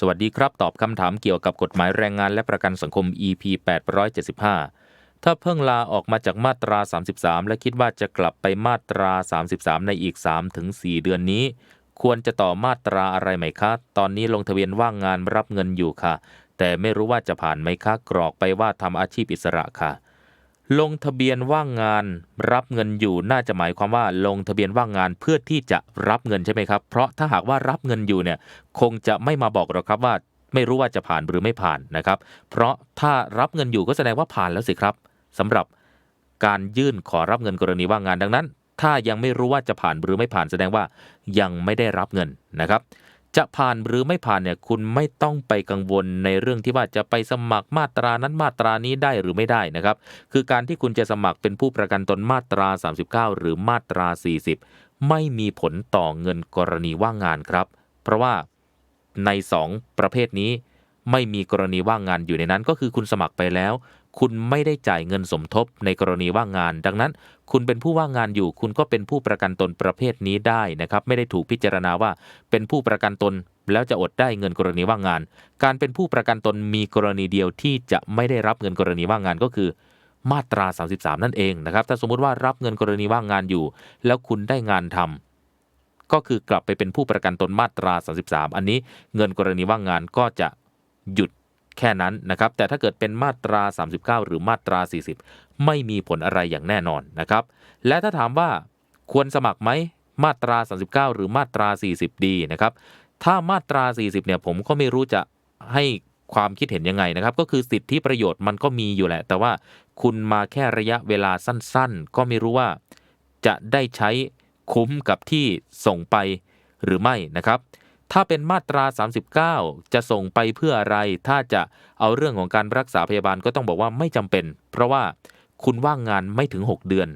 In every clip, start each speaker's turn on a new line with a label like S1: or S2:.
S1: สวัสดีครับ ตอบคำถามเกี่ยวกับกฎหมายแรงงานและประกันสังคม EP 875 ถ้าเพิ่งลาออกมาจากมาตรา 33 และคิดว่าจะกลับไปมาตรา 33 ในอีก 3-4 เดือนนี้ ควรจะต่อมาตราอะไรไหมคะ ตอนนี้ลงทะเบียนว่างงานรับเงินอยู่ค่ะ แต่ไม่รู้ว่าจะผ่านไหมคะ กรอกไปว่าทำอาชีพอิสระค่ะ ลงทะเบียนว่างงานรับเงินอยู่น่าจะหมายความว่าลงทะเบียนว่างงานเพื่อที่จะรับเงินใช่ไหมครับ เพราะถ้าหากว่ารับเงินอยู่เนี่ยคงจะไม่มาบอกหรอกครับว่า ไม่รู้ว่าจะผ่านหรือไม่ผ่านนะครับ เพราะถ้ารับเงินอยู่ก็แสดงว่าผ่านแล้วสิครับสำหรับการยื่นขอรับเงินกรณีว่างงานดังนั้น ถ้ายังไม่รู้ว่าจะผ่านหรือไม่ผ่านแสดงว่ายังไม่ได้รับเงินนะครับ จะผ่านหรือไม่ผ่านเนี่ยคุณไม่ต้องไปกังวลในเรื่องที่ว่าจะไปสมัครมาตรานั้นมาตรานี้ได้หรือไม่ได้นะครับ คือการที่คุณจะสมัครเป็นผู้ประกันตนมาตรา 39 หรือมาตรา 40 ไม่มีผลต่อเงินกรณีว่างงานครับ เพราะว่าใน 2 ประเภทนี้ ไม่มีกรณีว่างงานอยู่ในนั้นก็คือคุณสมัครไปแล้ว คุณไม่ได้จ่ายเงินสมทบในกรณีว่างงาน ดังนั้น คุณเป็นผู้ว่างงานอยู่ คุณก็เป็นผู้ประกันตนประเภทนี้ได้นะครับ ไม่ได้ถูกพิจารณาว่าเป็นผู้ประกันตนแล้วจะอดได้เงินกรณีว่างงาน การเป็นผู้ประกันตนมีกรณีเดียวที่จะไม่ได้รับเงินกรณีว่างงานก็คือมาตรา 33 นั่นเองนะครับ ถ้าสมมุติว่ารับเงินกรณีว่างงานอยู่ แล้วคุณได้งานทำก็คือกลับไปเป็นผู้ประกันตนมาตรา 33 อันนี้เงินกรณีว่างงานก็จะหยุด แค่นั้นนะครับ แต่ถ้าเกิดเป็นมาตรา 39 หรือมาตรา 40 ไม่มีผลอะไรอย่างแน่นอนนะครับ และถ้าถามว่าควรสมัครไหมมาตรา 39 หรือมาตรา 40 ดีนะครับ ถ้ามาตรา 40 เนี่ยผมก็ไม่รู้จะให้ความคิดเห็นยังไงนะครับ ก็คือสิทธิประโยชน์มันก็มีอยู่แหละ แต่ว่าคุณมาแค่ระยะเวลาสั้นๆ ก็ไม่รู้ว่าจะได้ใช้คุ้มกับที่ส่งไปหรือไม่นะครับ ถ้าเป็นมาตรา 39 จะส่งไปเพื่ออะไร ถ้าจะเอาเรื่องของการรักษาพยาบาลก็ต้องบอกว่าไม่จำเป็น เพราะว่าคุณว่างงานไม่ถึง 6 เดือน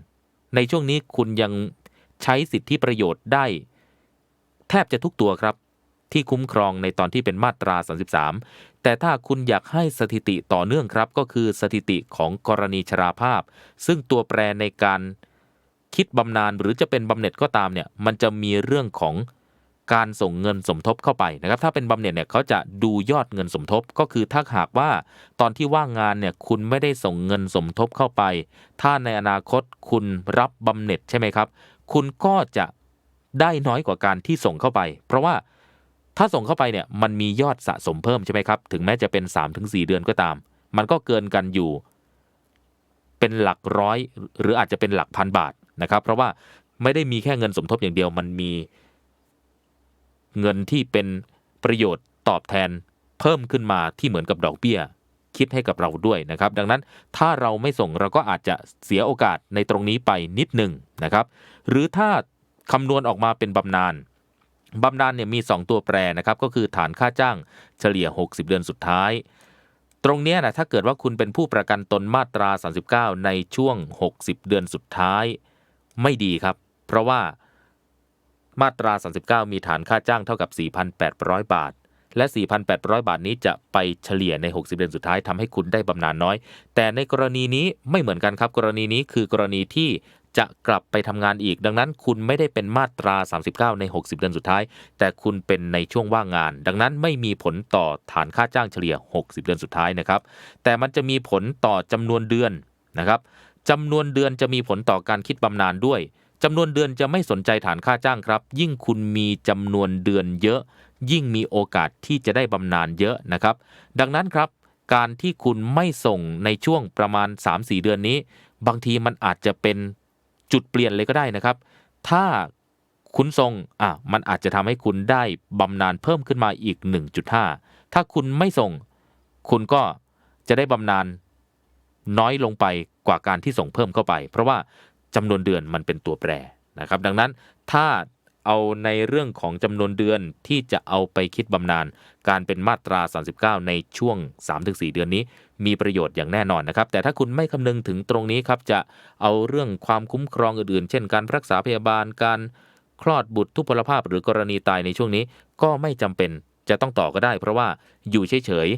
S1: ในช่วงนี้คุณยังใช้สิทธิประโยชน์ได้ แทบจะทุกตัวครับ ที่คุ้มครองในตอนที่เป็นมาตรา 33 แต่ถ้าคุณอยากให้สถิติต่อเนื่องครับ ก็คือสถิติของกรณีชราภาพ ซึ่งตัวแปรในการคิดบำนาญหรือจะเป็นบำเหน็จก็ตามเนี่ย มันจะมีเรื่องของ การส่งเงินสมทบเข้าไปนะครับ ถ้าเป็นบำเหน็จเนี่ยเขาจะดูยอดเงินสมทบก็คือถ้าหากว่าตอนที่ว่างงานเนี่ยคุณไม่ได้ส่งเงินสมทบเข้าไป ถ้าในอนาคตคุณรับบำเหน็จใช่ไหมครับ คุณก็จะได้น้อยกว่าการที่ส่งเข้าไป เพราะว่าถ้าส่งเข้าไปเนี่ยมันมียอดสะสมเพิ่มใช่ไหมครับ ถึงแม้จะเป็น 3-4 เดือนก็ตาม มันก็เกินกันอยู่ เป็นหลักร้อย หรืออาจจะเป็นหลักพันบาทนะครับ เพราะว่าไม่ได้มีแค่เงินสมทบอย่างเดียวมันมี เงินที่เป็นประโยชน์ตอบแทนเพิ่มขึ้นมาที่เหมือนกับดอกเบี้ย คิดให้กับเราด้วยนะครับ ดังนั้นถ้าเราไม่ส่งเราก็อาจจะเสียโอกาสในตรงนี้ไปนิดหนึ่งนะครับ หรือถ้าคำนวณออกมาเป็นบำนาญบำนาญเนี่ยมี 2 ตัวแปรนะครับ ก็คือฐานค่าจ้างเฉลี่ย 60 เดือนสุดท้าย ตรงนี้นะถ้าเกิดว่าคุณเป็นผู้ประกันตนมาตรา 39 ในช่วง 60 เดือนสุดท้าย ไม่ดีครับ เพราะว่า มาตรา 39 มีฐานค่าจ้างเท่ากับ 4,800 บาท และ 4,800 บาทนี้จะไปเฉลี่ยใน 60 เดือนสุดท้ายทำให้คุณได้บำนาญน้อย แต่ในกรณีนี้ไม่เหมือนกันครับ กรณีนี้คือกรณีที่จะกลับไปทำงานอีก ดังนั้นคุณไม่ได้เป็นมาตรา 39 ใน 60 เดือนสุดท้าย แต่คุณเป็นในช่วงว่างงาน ดังนั้นไม่มีผลต่อฐานค่าจ้างเฉลี่ย 60 เดือนสุดท้ายนะครับ แต่มันจะมีผลต่อจำนวนเดือนนะครับจำนวนเดือนจะมีผลต่อการคิดบำนาญด้วย จำนวนเดือนจะไม่สนใจฐานค่าจ้างครับ ยิ่งคุณมีจำนวนเดือนเยอะ ยิ่งมีโอกาสที่จะได้บำนาญเยอะนะครับ ดังนั้นครับ การที่คุณไม่ส่งในช่วงประมาณ 3-4 เดือนนี้ บางทีมันอาจจะเป็นจุดเปลี่ยนเลยก็ได้นะครับ ถ้าคุณส่งอะมันอาจจะทำให้คุณได้บำนาญเพิ่มขึ้นมาอีก 1.5 ถ้าคุณไม่ส่ง คุณก็จะได้บำนาญน้อยลงไปกว่าการที่ส่งเพิ่มเข้าไป เพราะว่า จำนวนเดือนมันเป็นตัวแปรนะครับ ดังนั้นถ้าเอาในเรื่องของจำนวนเดือนที่จะเอาไปคิดบำนาญการเป็นมาตรา 39 ในช่วง 3-4 เดือนนี้ มีประโยชน์อย่างแน่นอนนะครับ แต่ถ้าคุณไม่คำนึงถึงตรงนี้ครับจะเอาเรื่องความคุ้มครองอื่นๆ เช่นการรักษาพยาบาลการคลอดบุตรทุพพลภาพหรือกรณีตายในช่วงนี้ ก็ไม่จำเป็นจะต้องต่อก็ได้ เพราะว่าอยู่เฉย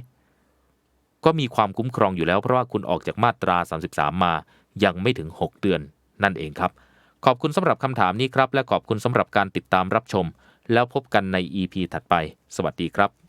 S1: ๆก็มีความคุ้มครองอยู่แล้วเพราะว่าคุณออกจากมาตรา 33 มายังไม่ถึง 6 เดือน นั่นเองครับ ขอบคุณสำหรับคำถามนี้ครับ และขอบคุณสำหรับการติดตามรับชม แล้วพบกันใน EP ถัดไป สวัสดีครับ